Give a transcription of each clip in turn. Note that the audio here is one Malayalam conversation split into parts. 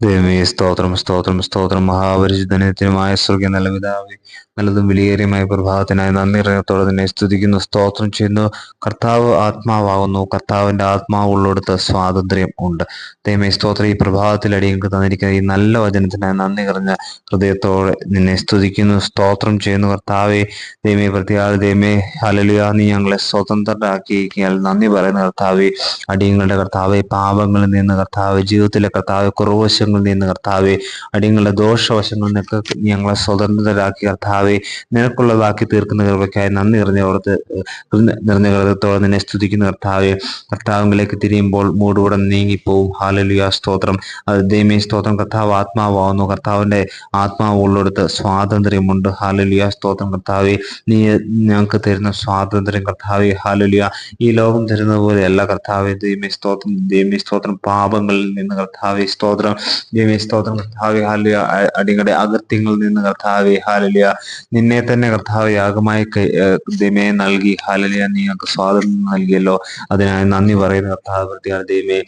ദൈവമേ സ്തോത്രം സ്തോത്രം സ്തോത്രം. മഹാപരിചിതനത്തിനുമായ സ്വർഗീയ നല്ല പിതാവേ നല്ലതും വിലയേറിയമായ പ്രഭാതത്തിനായി നന്ദി ഹൃദയത്തോടെ തന്നെ സ്തുതിക്കുന്നു സ്തോത്രം ചെയ്യുന്നു. കർത്താവ് ആത്മാവാകുന്നു. കർത്താവിന്റെ ആത്മാവുള്ളിടത്ത് സ്വാതന്ത്ര്യം ഉണ്ട്. ദൈവമേ സ്തോത്രം. ഈ പ്രഭാതത്തിൽ അടിയങ്ങൾക്ക് തന്നിരിക്കുന്ന ഈ നല്ല വചനത്തിനായി നന്ദി കറിഞ്ഞ ഹൃദയത്തോടെ നിന്നെ സ്തുതിക്കുന്നു സ്തോത്രം ചെയ്യുന്നു കർത്താവെ. ദൈവമേ പ്രത്യാൾ ദൈവമേ ഹലലുയ നീ ഞങ്ങളെ സ്വതന്ത്രരാക്കിയാൽ നന്ദി പറയുന്ന കർത്താവെ. അടിയങ്ങളുടെ കർത്താവെ പാപങ്ങളിൽ നിന്ന് കർത്താവ് ജീവിതത്തിലെ കർത്താവ് കുറവശങ്ങൾ വശങ്ങളിൽ നിന്ന് കർത്താവെ അടിയങ്ങളുടെ ദോഷവശങ്ങളിൽ നിന്നൊക്കെ ഞങ്ങളെ സ്വതന്ത്രരാക്കി കർത്താവെ നിനക്കുള്ളതാക്കി തീർക്കുന്ന കൃപയ്ക്കായി നന്ദി നിറഞ്ഞവർക്ക് നിറഞ്ഞ കൃതത്തോടെ നിന്നെ സ്തുതിക്കുന്ന കർത്താവെ. കർത്താവിലേക്ക് തിരിയുമ്പോൾ മൂടുകൂടെ നീങ്ങിപ്പോവും. ഹാലലുയ സ്തോത്രം. ദൈമേ സ്തോത്രം. കർത്താവ് ആത്മാവാകുന്നു. കർത്താവിന്റെ ആത്മാവ് ഉള്ളിടത്ത് സ്വാതന്ത്ര്യമുണ്ട്. ഹാലലുയ സ്തോത്രം. കർത്താവെ നീ ഞങ്ങൾക്ക് തരുന്ന സ്വാതന്ത്ര്യം കർത്താവെ. ഹാലലുയ ഈ ലോകം തരുന്നത് പോലെയല്ല കർത്താവെ. ദൈമേ സ്തോത്രം. ദൈമേ സ്തോത്രം. പാപങ്ങളിൽ നിന്ന് കർത്താവെ സ്തോത്രം. ദൈവമേ സ്തോത്രം. കർത്താവെ ഹാലിയ അടിങ്ങളുടെ അകൃത്യങ്ങളിൽ നിന്ന് കർത്താവെ ഹാലലിയ നിന്നെ തന്നെ കർത്താവ് യാഗമായി ദൈവമേ നൽകി. ഹാലലിയ നീ ഞങ്ങൾക്ക് സ്വാതന്ത്ര്യം നൽകിയല്ലോ. അതിനായി നന്ദി പറയുന്ന കർത്താവ് ദൈവമേ.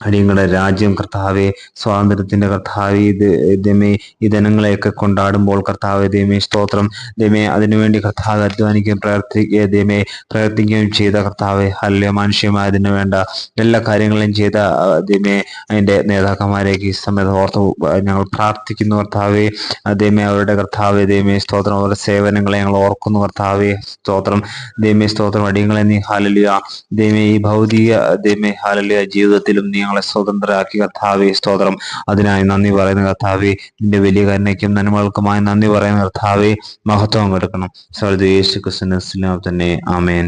അടിയങ്ങളുടെ രാജ്യം കർത്താവെ സ്വാതന്ത്ര്യത്തിന്റെ കർത്താവെ ദമേ ഈ ദിനങ്ങളെയൊക്കെ കൊണ്ടാടുമ്പോൾ കർത്താവ് ദമേ സ്തോത്രം. ദമേ അതിനുവേണ്ടി കർത്താവ് അധ്വാനിക്കുകയും പ്രവർത്തിക്കുക ദമേ പ്രവർത്തിക്കുകയും ചെയ്ത കർത്താവെ അല്ലയോ മാനുഷ്യമായതിനു വേണ്ട എല്ലാ കാര്യങ്ങളും ചെയ്ത ദമേ അതിന്റെ നേതാക്കന്മാരേക്ക് ഈ സമയത്ത് ഓർത്ത് ഞങ്ങൾ പ്രാർത്ഥിക്കുന്നു കർത്താവെ. ദമേ അവരുടെ കർത്താവ് ദമേ സ്തോത്രം. അവരുടെ സേവനങ്ങളെ ഞങ്ങൾ ഓർക്കുന്നു കർത്താവെ. സ്തോത്രം. ദമേ സ്തോത്രം. അടിയങ്ങളെ നീ ഹാലലിയ ദമേ ഈ ഭൗതിക ദമേ ഹാലലിയ ജീവിതത്തിലും നീ ഞങ്ങളെ സ്വതന്ത്രരാക്കി. കർത്താവെ സ്തോത്രം. അതിനായി നന്ദി പറയുന്ന കർത്താവെ. നിന്റെ വലിയ കരുണയ്ക്കും നന്മകൾക്കുമായി നന്ദി പറയുന്ന കർത്താവെ. മഹത്വം കൊടുക്കണം. സർദ് യേശു തന്നെ ആമേൻ.